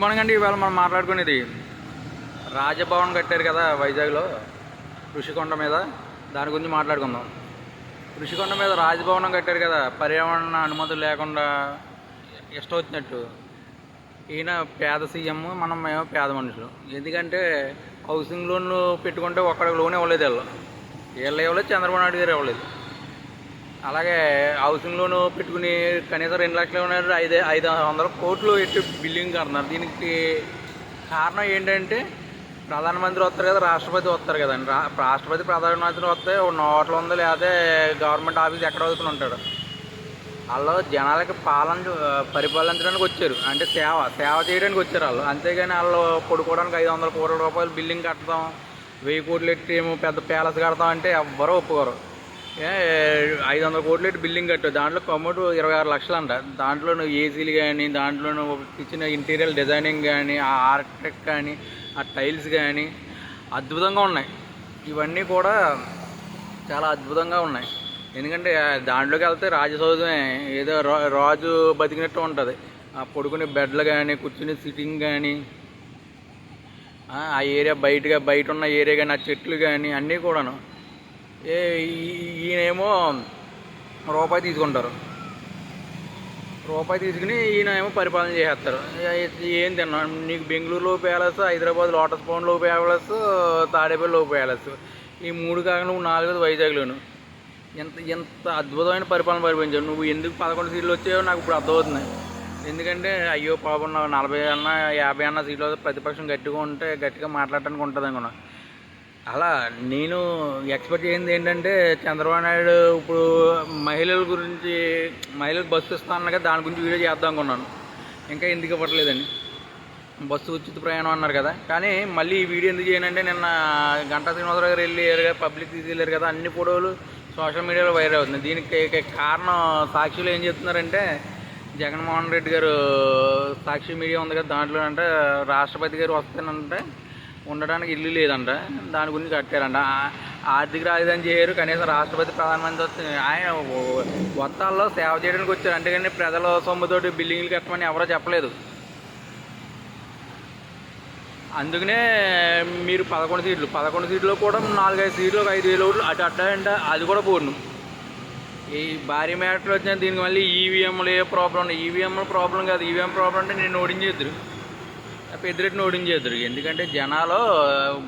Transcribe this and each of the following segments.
Morning అండి ఇవాళ మనం మాట్లాడుకునేది రాజభవన్ కట్టారు కదా వైజాగ్లో ఋషికొండ మీద. దాని గురించి మాట్లాడుకుందాం. ఋషికొండ మీద రాజభవనం కట్టారు కదా పర్యావరణ అనుమతులు లేకుండా ఇష్టం వచ్చినట్టు. ఈయన పేద సీఎం మనం మేము పేద మనుషులు. ఎందుకంటే హౌసింగ్ లోన్ పెట్టుకుంటే ఒక్కడికి లోన్ ఇవ్వలేదు వీళ్ళు. వీళ్ళు ఇవ్వలేదు చంద్రబాబు నాయుడు గారు ఇవ్వలేదు. అలాగే హౌసింగ్ లోన్ పెట్టుకుని కనీసం రెండు లక్షలు ఉన్నారు ఐదు ఐదు వందల కోట్లు ఎట్టి బిల్డింగ్ కడుతున్నారు. దీనికి కారణం ఏంటంటే ప్రధానమంత్రి వస్తారు కదా రాష్ట్రపతి వస్తారు కదండి. రా రాష్ట్రపతి ప్రధానమంత్రి వస్తే ఒక నోట్లు ఉంది లేకపోతే గవర్నమెంట్ ఆఫీస్ ఎక్కడ వదుకుని ఉంటాడు? వాళ్ళు జనాలకి పాలన పరిపాలించడానికి వచ్చారు. అంటే సేవ సేవ చేయడానికి వచ్చారు వాళ్ళు. అంతేగాని వాళ్ళు పడుకోవడానికి ఐదు వందల కోట్ల రూపాయలు బిల్డింగ్ కట్టడం వెయ్యి కోట్లు ఎట్టి ఏమో పెద్ద ప్యాలెస్ కడతాం అంటే ఎవ్వరూ ఒప్పుకోరు. ఐదు వందల కోట్లు బిల్డింగ్ కట్టు దాంట్లో కమ్మటు ఇరవై ఆరు లక్షలు అంట దాంట్లో నువ్వు ఏసీలు కానీ దాంట్లో నువ్వు ఇచ్చిన ఇంటీరియర్ డిజైనింగ్ కానీ ఆ ఆర్కిటెక్ట్ కానీ ఆ టైల్స్ కానీ అద్భుతంగా ఉన్నాయి. ఇవన్నీ కూడా చాలా అద్భుతంగా ఉన్నాయి. ఎందుకంటే దాంట్లోకి వెళ్తే రాజసౌధమే ఏదో రా- రాజు బతికినట్టు ఉంటుంది. ఆ పడుకునే బెడ్లు కానీ కూర్చునే సిట్టింగ్ కానీ ఆ ఏరియా బయటగా బయట ఉన్న ఏరియా కానీ ఆ చెట్లు కానీ అన్నీ కూడాను. ఈయనేమో రూపాయి తీసుకుంటారు. రూపాయి తీసుకుని ఈయన ఏమో పరిపాలన చేసేస్తారు. ఏం తిన్నా? నీకు బెంగళూరులో ప్యాలెస్ హైదరాబాద్ లోటస్ పౌండ్లో ప్యాలెస్ తాడేపల్లిలో ప్యాలెస్. ఈ మూడు కాకుండా నువ్వు నాలుగోది వైజాగ్లోను. ఎంత ఎంత అద్భుతమైన పరిపాలన పరిపాలించావు నువ్వు ఎందుకు పదకొండు సీట్లు వచ్చాయో నాకు ఇప్పుడు అర్థమవుతుంది. ఎందుకంటే అయ్యో పాపం నాకు నలభై అన్న యాభై అన్న సీట్లు ప్రతిపక్షం గట్టిగా ఉంటే గట్టిగా మాట్లాడటానికి ఉంటుంది అనుకున్నాను అలా నేను ఎక్స్పెక్ట్ చేయింది ఏంటంటే చంద్రబాబు నాయుడు ఇప్పుడు మహిళల గురించి మహిళలకు బస్సు ఇస్తాను అన్నగా దాని గురించి వీడియో చేద్దాం అనుకున్నాను. ఇంకా ఎందుకు ఇవ్వట్లేదండి? బస్సు ఉచిత ప్రయాణం అన్నారు కదా. కానీ మళ్ళీ ఈ వీడియో ఎందుకు చేయనంటే నిన్న గంటా శ్రీనివాసరావు గారు వెళ్ళి కదా పబ్లిక్ తీసుకెళ్ళారు కదా అన్ని ఫోటోలు సోషల్ మీడియాలో వైరల్ అవుతుంది దీనికి కారణం సాక్షులు ఏం చెప్తున్నారంటే జగన్మోహన్ రెడ్డి గారు సాక్షి మీడియా ఉంది కదా దాంట్లో అంటే రాష్ట్రపతి గారు వస్తానంటే ఉండడానికి ఇల్లు లేదంట. దాని గురించి కట్టారంట. ఆర్థిక రాజధాని చేయరు. కనీసం రాష్ట్రపతి ప్రధానమంత్రి వచ్చి ఆయన మొత్తాల్లో వత్తాల్లో సేవ చేయడానికి వచ్చారు. అంతేగాని ప్రజల సొమ్ముతోటి బిల్డింగ్లు కట్టమని ఎవరో చెప్పలేదు. అందుకనే మీరు పదకొండు సీట్లు పదకొండు సీట్లు కూడా నాలుగైదు సీట్లు ఒక ఐదు వేలు ఓట్లు అటు అట్ట అంటే అది కూడా పోను ఈ భారీ మ్యాటర్ వచ్చిన దీనికి మళ్ళీ ఈవీఎంలు ఏ ప్రాబ్లం ఉన్నాయి ఈవీఎంలు ప్రాబ్లం కాదు. ఈవీఎం ప్రాబ్లం అంటే నేను ఓడించేద్దరు. పెద్దిరెడ్డిని ఓడించేద్దరు ఎందుకంటే జనాలు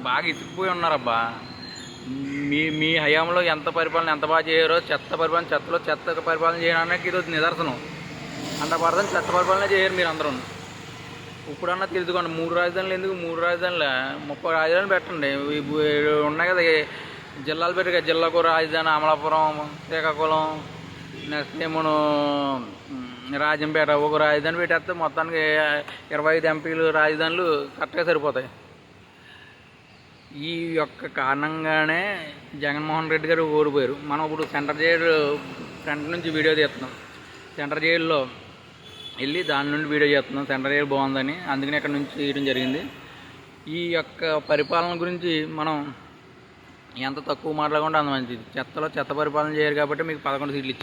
బాగా ఇసుకుపోయి ఉన్నారబ్బా. మీ మీ హయాంలో ఎంత పరిపాలన ఎంత బాగా చేయరో చెత్త పరిపాలన చెత్తలో చెత్త పరిపాలన చేయడానికి ఇది ఒక నిదర్శనం. అంత పడదని చెత్త పరిపాలన చేయరు మీరు అందరూ ఇప్పుడన్నా తెలుసుకోండి మూడు రాజధానులు ఎందుకు? మూడు రాజధానులు ముప్పై రాజధానులు పెట్టండి. ఉన్నాయి కదా జిల్లాలు పెట్టి కదా జిల్లాకు రాజధాని అమలాపురం శ్రీకాకుళం నెక్స్ట్ ఏమో రాజంపేట ఒక రాజధాని పెట్టేస్తే మొత్తానికి ఇరవై ఐదు ఎంపీలు రాజధానులు కరెక్ట్గా సరిపోతాయి. ఈ యొక్క కారణంగానే జగన్మోహన్ రెడ్డి గారు ఓడిపోయారు. మనం ఇప్పుడు సెంటర్ జైలు ఫ్రంట్ నుంచి వీడియో తీస్తున్నాం. సెంటర్ జైల్లో వెళ్ళి దాని నుండి వీడియో చేస్తున్నాం. సెంటర్ జైలు బాగుందని. అందుకని ఇక్కడ నుంచి తీయడం జరిగింది. ఈ యొక్క పరిపాలన గురించి మనం ఎంత తక్కువ మాట్లాడకుండా అంత మంచిది. చెత్తలో చెత్త పరిపాలన చేయరు కాబట్టి మీకు పదకొండు సీట్లు ఇచ్చారు.